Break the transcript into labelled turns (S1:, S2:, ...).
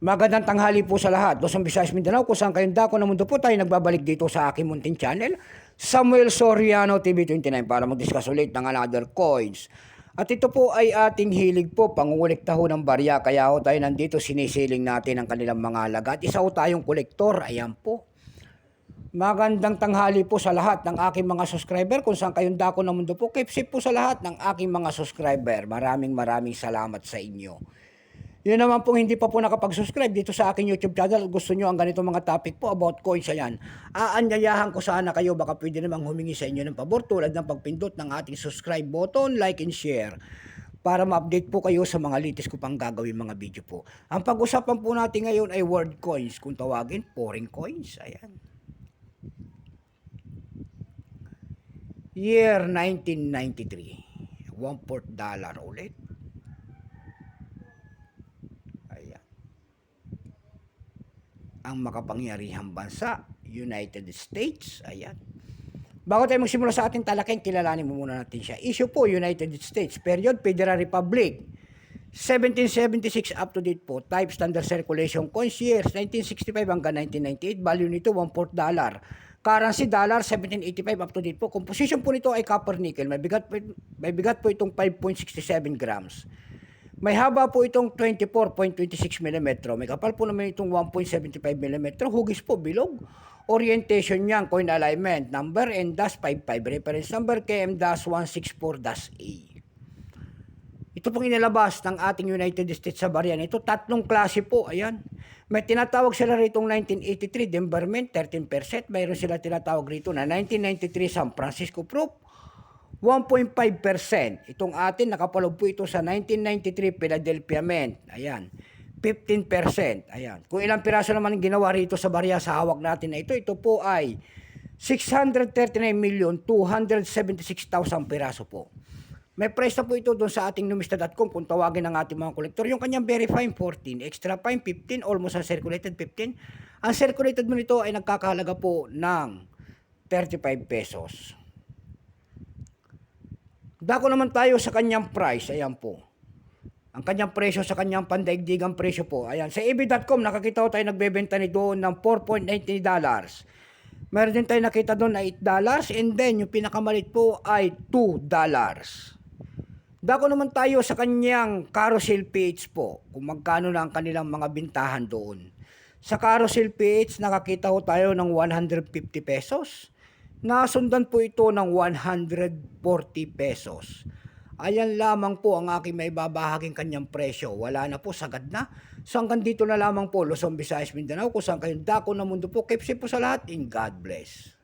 S1: Magandang tanghali po sa lahat. Luzon, Visayas, Mindanao, kung saan kayong dako na mundo po tayo nagbabalik dito sa aking munting channel, Samuel Soriano TV29 para mag-discuss ulit ng another coins. At ito po ay ating hilig po, pangungulikta ho ng barya, kaya ho tayo nandito sinisiling natin ang kanilang mga alaga. At isa ho tayong kolektor, ayan po. Magandang tanghali po sa lahat ng aking mga subscriber kung saan kayong dako ng mundo po. Keep safe po sa lahat ng aking mga subscriber. Maraming maraming salamat sa inyo. Yun naman pong hindi pa po nakapag-subscribe dito sa aking YouTube channel. Gusto nyo ang ganito mga topic po about coins ayan. Aanyayahan ko sana kayo baka pwede namang humingi sa inyo ng pabor tulad ng pagpindot ng ating subscribe button, like and share para ma-update po kayo sa mga latest ko pang gagawin mga video po. Ang pag-usapan po natin ngayon ay world coins. Kung tawagin, foreign coins. Ayan. Year 1993. One fourth dollar ulit. Ayan. Ang makapangyarihang bansa, United States. Ayan. Bago tayo magsimula sa ating talakay, kilalanin mo muna natin siya. Issue po, United States. Period, Federal Republic. 1776 up to date po. Type standard circulation years 1965 hanggang 1998. Value nito 1 4 dollar. Currency dollar 1785 up to date po. Composition po nito ay copper nickel. May bigat po, may bigat po itong 5.67 grams. May haba po itong 24.26 mm. May kapal po naman itong 1.75 mm. Hugis po bilog. Orientation niyan, coin alignment. Number and dash 55. Reference number KM dash 164 dash A. Ito pong inilabas ng ating United States sa Barian. Ito tatlong klase po. Ayan. May tinatawag sila rito 1983 Denverment 13%. Mayroon sila tinatawag rito na 1993 San Francisco Proof 1.5%. Itong atin nakapalog po ito sa 1993 Philadelphia Mint. Ayan. 15%. Ayan. Kung ilang piraso naman ang ginawa rito sa barya sa hawak natin na ito, ito po ay 639,276,000 piraso po. May price na po ito doon sa ating numista.com kung tawagin ng ating mga kolektor. Yung kanyang very fine 14, extra fine 15, almost ang circulated 15. Ang circulated mo nito ay nagkakahalaga po ng 35 pesos. Dako naman tayo sa kanyang price. Ayan po. Ang kanyang presyo sa kanyang pandaigdigang presyo po. Ayan. Sa eBay.com, nakakita ko tayo nagbebenta ni doon ng 4.90 dollars. Meron din tayo nakita doon na 8 dollars. And then, yung pinakamalit po ay 2 dollars. Dako naman tayo sa kanyang carousel page po. Kung magkano na ang kanilang mga bintahan doon. Sa carousel page, nakakita ko tayo ng 150 pesos. Nasundan po ito ng 140 pesos. Ayan lamang po ang aking may babahaging kanyang presyo. Wala na po, sagad na. So hanggang dito na lamang po, Luzon, Visayas, Mindanao, kung saan kayong dako ng mundo po. Keep po sa lahat, and God bless.